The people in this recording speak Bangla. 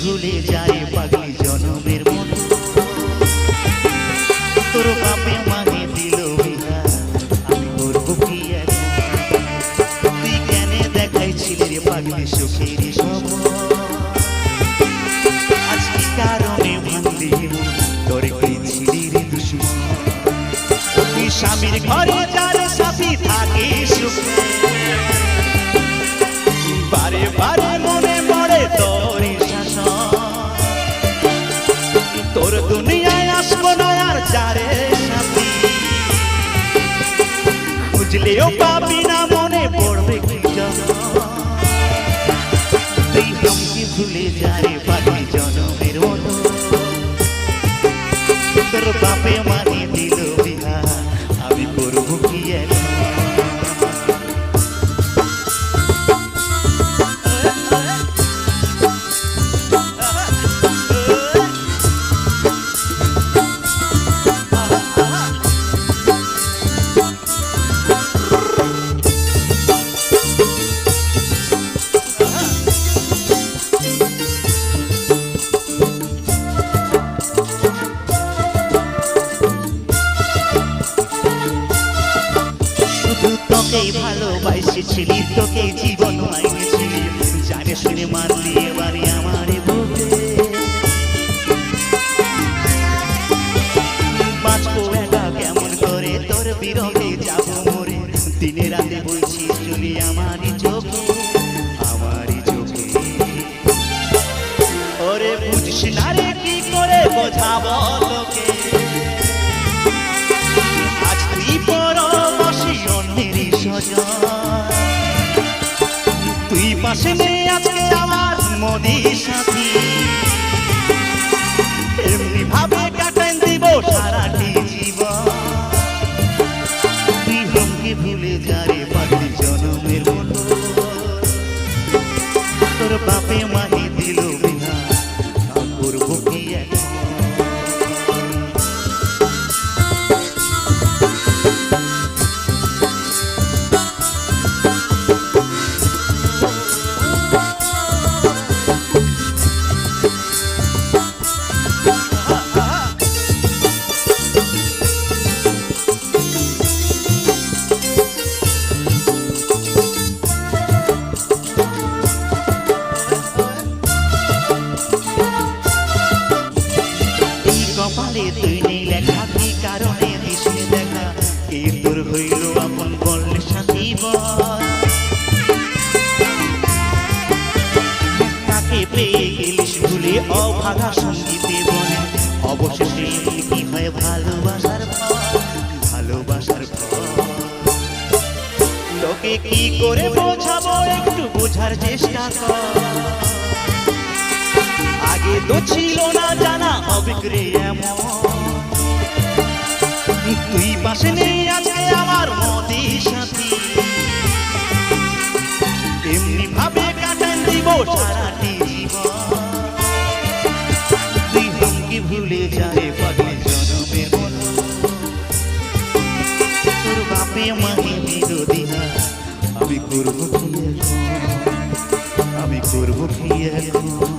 ভুলে যায় পাগলি জনমের মন। তোর বাপে মাগে দিল আমি করব কি তুই কেন দেখাইছিলি রে পাগলি সুখের সব বুঝলেও পাবি না মনে পড়বে কি যখন তুই ভুলে যায় ভালোবাসেছিলি তোকেই জীবন মাইনেছিলি জানে শুনে মানলি এবারে আমার কেমন করে? তোর বিরহে দিনে রাতে বলছি চলি আমারই চোখে আমারই চোখে। ওরে বোঝাবো? নেই আজকে আমার মোদি সাথী। কপালে তুই নেই লেখা কি কারণে দিশে দেখা? কে তোর হইল আপন বললে সাথী বল? তাকে পেয়ে গেলিস ভুলে অভাগা সঙ্গীতে বনে অবশেষে কি হয় ভালোবাসার ভালোবাসার ফল। তোকে কি করে বোঝাবো, একটু বোঝার চেষ্টা কর। অবিক্রে এমন। তুই পাশে নেই আজকে আমার মদি সাথী। এমনি ভাবে কাটান দিব তুই ভুলে যায় পাগলি জনমের মতো তোর বাপে মাহি বিরোধী আমি করব কি আমি করব কি এখন?